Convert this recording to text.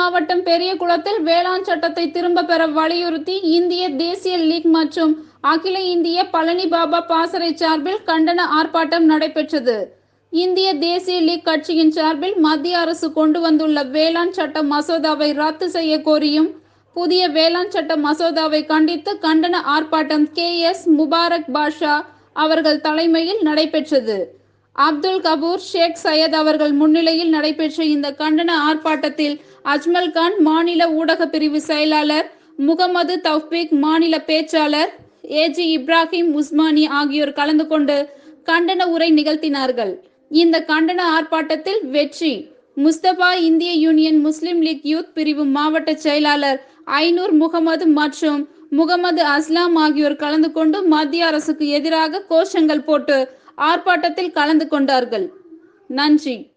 மாவட்டம் பெரியகுளத்தில் வேளாண் சட்டத்தை திரும்ப பெற வலியுறுத்தி இந்திய தேசிய லீக் மற்றும் அகில இந்திய பழனி பாபா பாசறை சார்பில் கண்டன ஆர்ப்பாட்டம் நடைபெற்றது. இந்திய தேசிய லீக் கட்சியின் சார்பில் மத்திய அரசு கொண்டு வந்துள்ள வேளாண் சட்ட மசோதாவை ரத்து செய்ய கோரியும் புதிய வேளாண் சட்ட மசோதாவை கண்டித்து கண்டன ஆர்ப்பாட்டம் கே எஸ் முபாரக் பாஷா அவர்கள் தலைமையில் நடைபெற்றது. அப்துல் கபூர் ஷேக் சையத் அவர்கள் முன்னிலையில் நடைபெற்ற இந்த கண்டன ஆர்ப்பாட்டத்தில் அஜ்மல் கான் மாநில ஊடக பிரிவு செயலாளர் முகமது தவ்பீக் மாநில பேச்சாளர் ஏஜி இப்ராஹிம் உஸ்மானி ஆகியோர் கலந்து கொண்டு கண்டன உரை நிகழ்த்தினார்கள். இந்த கண்டன ஆர்ப்பாட்டத்தில் வெற்றி முஸ்தபா இந்திய யூனியன் முஸ்லிம் லீக் யூத் பிரிவு மாவட்ட செயலாளர் ஐநூர் முகமது மற்றும் முகமது அஸ்லாம் ஆகியோர் கலந்து கொண்டு மத்திய அரசுக்கு எதிராக கோஷங்கள் போட்டு ஆர்ப்பாட்டத்தில் கலந்து கொண்டார்கள். நன்றி.